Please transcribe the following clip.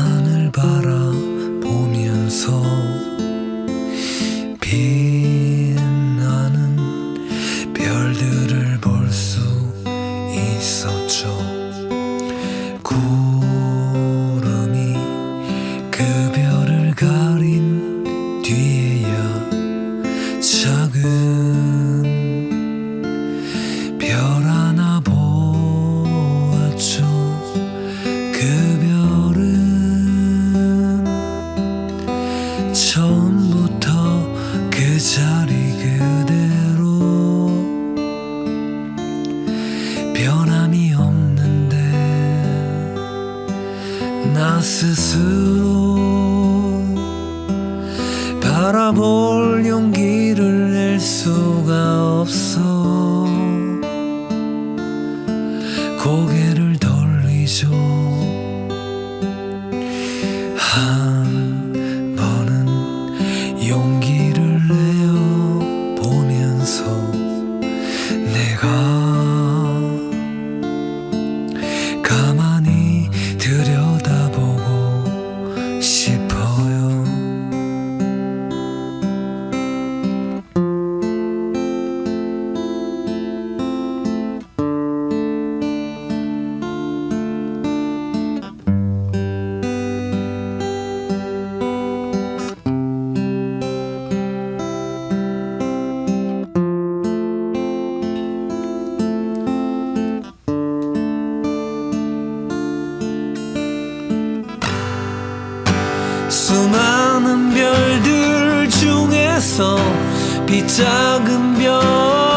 하늘 바라. 스스로 바라볼 용기를 낼 수가 없어. 수많은 별들 중에서 비 작은 별